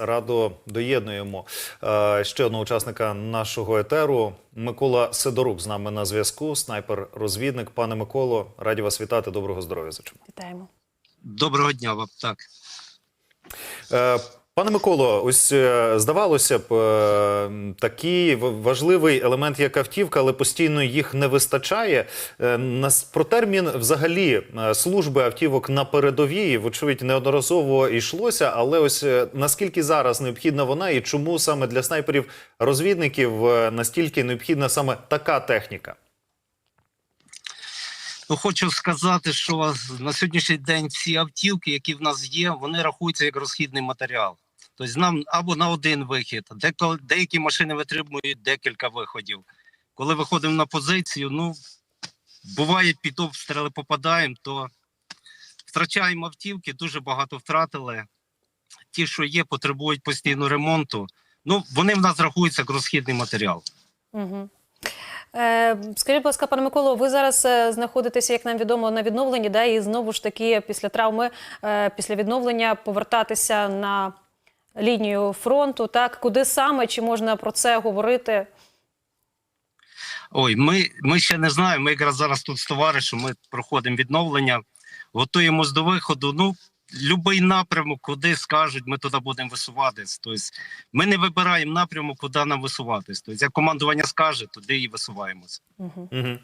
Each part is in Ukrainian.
радо доєднуємо е, ще одного учасника нашого етеру. Микола Сидорук з нами на зв'язку. Снайпер-розвідник. Пане Миколо, раді вас вітати. Доброго здоров'я. Вітаємо. Доброго дня вам. Так. Пане Миколо, ось е, здавалося б, е, такий важливий елемент, як автівка, але постійно їх не вистачає. Е, Про термін взагалі служби автівок на передовій, вочевидь, неодноразово йшлося. Але ось наскільки зараз необхідна вона, і чому саме для снайперів-розвідників е, настільки необхідна саме така техніка? Ну, хочу сказати, що на сьогоднішній день всі автівки, які в нас є, вони рахуються як розхідний матеріал. Тобто нам або на один вихід, деякі машини витримують декілька виходів. Коли виходимо на позицію, ну буває під обстріли попадаємо, то втрачаємо автівки, дуже багато втратили. Ті, що є, потребують постійно ремонту. Ну, вони в нас рахуються як розхідний матеріал. Угу. Скажіть, будь ласка, пане Миколо, ви зараз е, знаходитеся, як нам відомо, на відновленні, да, і знову ж таки після травми, е, після відновлення повертатися на лінію фронту. Так, куди саме чи можна про це говорити? Ой, ми, ми ще не знаємо. Ми якраз зараз тут з товаришем, ми проходимо відновлення, готуємось до виходу. Ну, будь-який напрямок, куди скажуть, ми туди будемо висуватись. Тобто ми не вибираємо напрямок, куди нам висуватись. Тобто, як командування скаже, туди і висуваємося. Угу. Угу.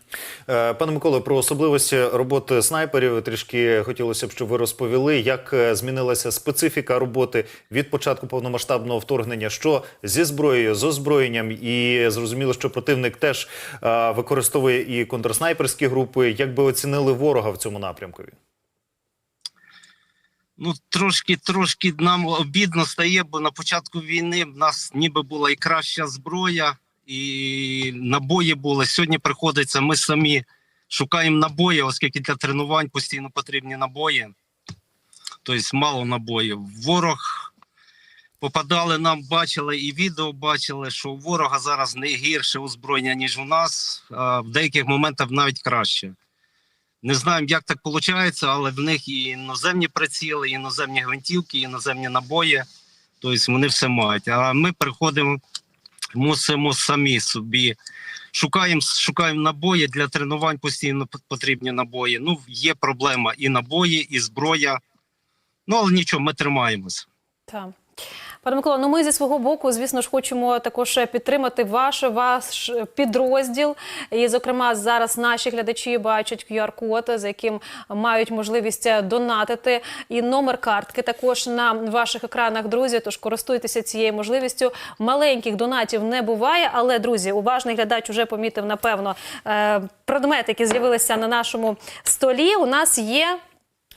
Е, Пане Миколо, про особливості роботи снайперів трішки хотілося б, щоб ви розповіли, як е, змінилася специфіка роботи від початку повномасштабного вторгнення, що зі зброєю, з озброєнням, і зрозуміло, що противник теж е, використовує і контрснайперські групи. Як би оцінили ворога в цьому напрямкові? Ну, трошки, трошки нам обідно стає, бо на початку війни в нас ніби була і краща зброя, і набої були. Сьогодні приходиться, ми самі шукаємо набої, оскільки для тренувань постійно потрібні набої. Тобто мало набоїв. Ворог попадали нам, бачили і відео бачили, що у ворога зараз не гірше озброєння, ніж у нас, а в деяких моментах навіть краще. Не знаємо, як так виходить, але в них і іноземні приціли, і іноземні гвинтівки, і іноземні набої. Тобто вони все мають. А ми приходимо, мусимо самі собі. Шукаємо, шукаємо набої для тренувань постійно потрібні набої. Ну, є проблема і набої, і зброя. Ну, але нічого, ми тримаємось. Так. Пане Микола, ну ми зі свого боку, звісно ж, хочемо також підтримати ваш, ваш підрозділ. І, зокрема, зараз наші глядачі бачать QR-код, за яким мають можливість донатити. І номер картки також на ваших екранах, друзі. Тож користуйтеся цією можливістю. Маленьких донатів не буває, але друзі, уважний глядач вже помітив, напевно, е, предмети, які з'явилися на нашому столі. У нас є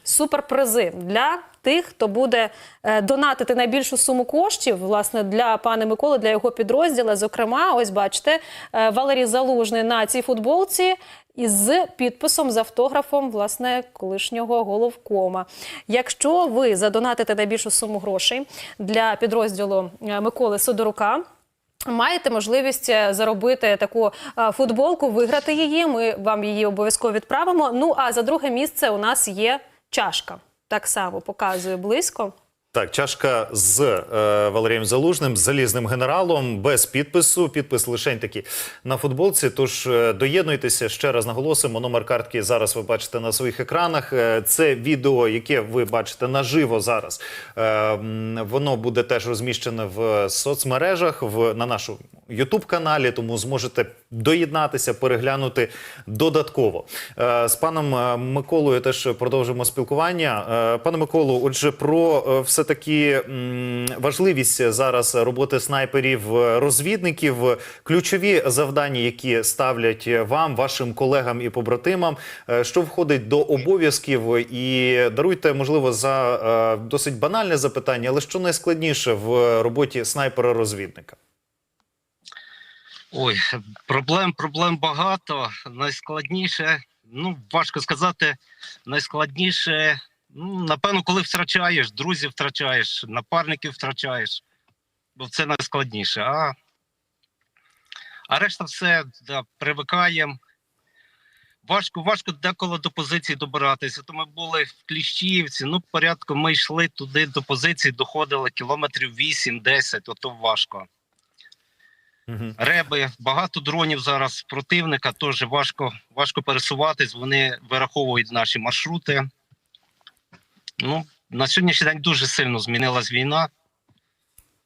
суперпризи для тих, хто буде е, донатити найбільшу суму коштів, власне, для пана Миколи, для його підрозділу. Зокрема, ось бачите, е, Валерій Залужний на цій футболці. Із підписом з автографом власне колишнього головкома. Якщо ви задонатите найбільшу суму грошей для підрозділу е, Миколи Сидорука, Маєте можливість заробити таку футболку, виграти її. Ми вам її обов'язково відправимо. Ну а за друге місце у нас є чашка. Так само показую близько. Так, чашка з е, Валерієм Залужним, з залізним генералом, без підпису. Підпис лише такий на футболці. Тож е, доєднуйтеся ще раз наголосимо. Номер картки зараз ви бачите на своїх екранах. Е, це відео, яке ви бачите наживо зараз. Е, воно буде теж розміщене в соцмережах в на нашому Ютуб каналі, тому зможете доєднатися, переглянути додатково. Е, з паном е, Миколою теж продовжимо спілкування. Е, Пане Миколу, отже, про все таки важливість зараз роботи снайперів, розвідників, ключові завдання, які ставлять вам, вашим колегам і побратимам, що входить до обов'язків, і даруйте, можливо, за досить банальне запитання, але що найскладніше в роботі снайпера-розвідника? Ой, проблем, проблем багато. Найскладніше, ну важко сказати, найскладніше, ну, напевно, коли втрачаєш, друзів втрачаєш, напарників втрачаєш. Бо це найскладніше. А, а решта все да, привикаємо. Важко, важко деколи до позиції добиратися. То ми були в Кліщіївці. Ну, порядку ми йшли туди до позиції, доходили кілометрів 8-10, ото важко. Мгм. Реби, багато дронів зараз противника, теж важко, важко пересуватись. Вони вираховують наші маршрути. Ну, на сьогоднішній день дуже сильно змінилась війна.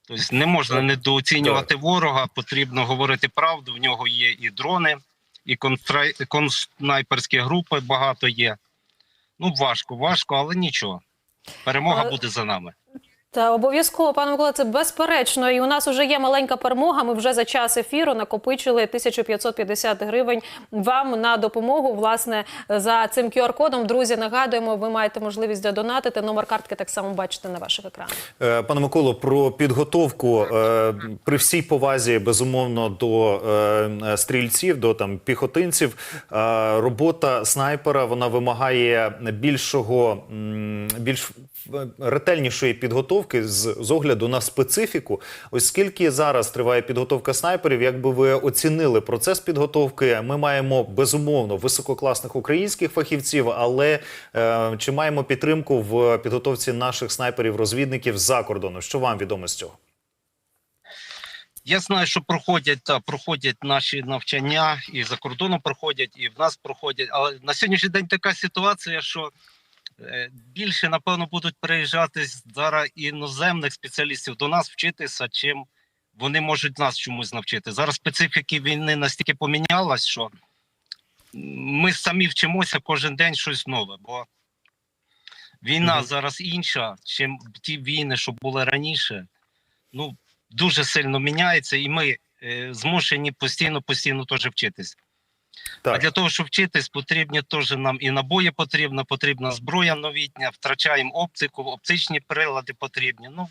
Тобто не можна недооцінювати ворога, потрібно говорити правду. В нього є і дрони, і конснайперські групи багато є. Ну, важко, важко, але нічого. Перемога буде за нами. Та обов'язково, пане Микола, це безперечно. І у нас вже є маленька перемога. Ми вже за час ефіру накопичили 1550 гривень вам на допомогу. Власне, за цим QR-кодом. Друзі, нагадуємо, ви маєте можливість донатити. Номер картки так само бачите на ваших екранах. Е, Пане Миколо, про підготовку е, при всій повазі безумовно до е, стрільців, до там піхотинців. Робота снайпера вона вимагає більшого, більш ретельнішої підготовки з, з огляду на специфіку. Ось скільки зараз триває підготовка снайперів, як би ви оцінили процес підготовки? Ми маємо безумовно висококласних українських фахівців, але е, чи маємо підтримку в підготовці наших снайперів-розвідників за кордону? Що вам відомо з цього? Я знаю, що проходять та проходять наші навчання і за кордоном проходять, і в нас проходять. Але на сьогоднішній день така ситуація, що е, більше напевно будуть приїжджати зараз іноземних спеціалістів до нас вчитися, чим вони можуть нас чомусь навчити. Зараз специфіки війни настільки помінялась, що ми самі вчимося кожен день щось нове. Бо війна Мгм. зараз інша, чим ті війни, що були раніше. Ну, дуже сильно міняється, і ми е, змушені постійно постійно теж вчитись. А для того, щоб вчитись, потрібні теж нам і набої потрібно, потрібна зброя новітня, втрачаємо оптику, оптичні прилади потрібні. Ну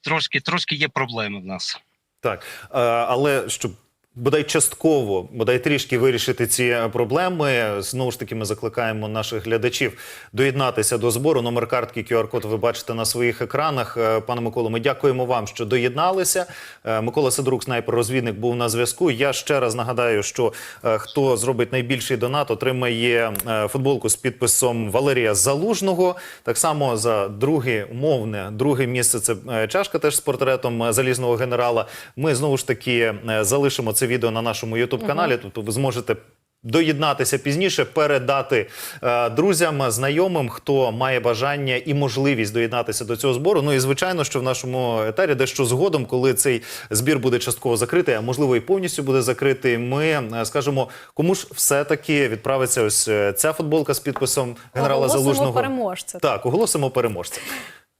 трошки, трошки є проблеми в нас. так. Е, але щоб бодай частково, бодай трішки вирішити ці проблеми, знову ж таки, ми закликаємо наших глядачів доєднатися до збору. Номер картки QR-код ви бачите на своїх екранах. Е, Пане Миколо, ми дякуємо вам, що доєдналися. Е, Микола Сидорук, снайпер-розвідник, був на зв'язку. Я ще раз нагадаю, що е, хто зробить найбільший донат, отримає футболку з підписом Валерія Залужного. Так само за друге умовне друге місце це чашка, теж з портретом залізного генерала. Ми знову ж таки залишимо це відео на нашому youtube каналі. Тобто ви зможете. Доєднатися пізніше, передати е, друзям, знайомим, хто має бажання і можливість доєднатися до цього збору. Ну і звичайно, що в нашому етері дещо згодом, коли цей збір буде частково закритий, а можливо і повністю буде закритий. Ми е, скажемо, кому ж все таки відправиться ось е, ця футболка з підписом генерала Оголосимо Залужного. переможця. Так, оголосимо переможця.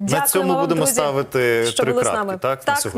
На цьому вам, будемо друзі, ставити що три крапки. нами. Так, на сьогодні.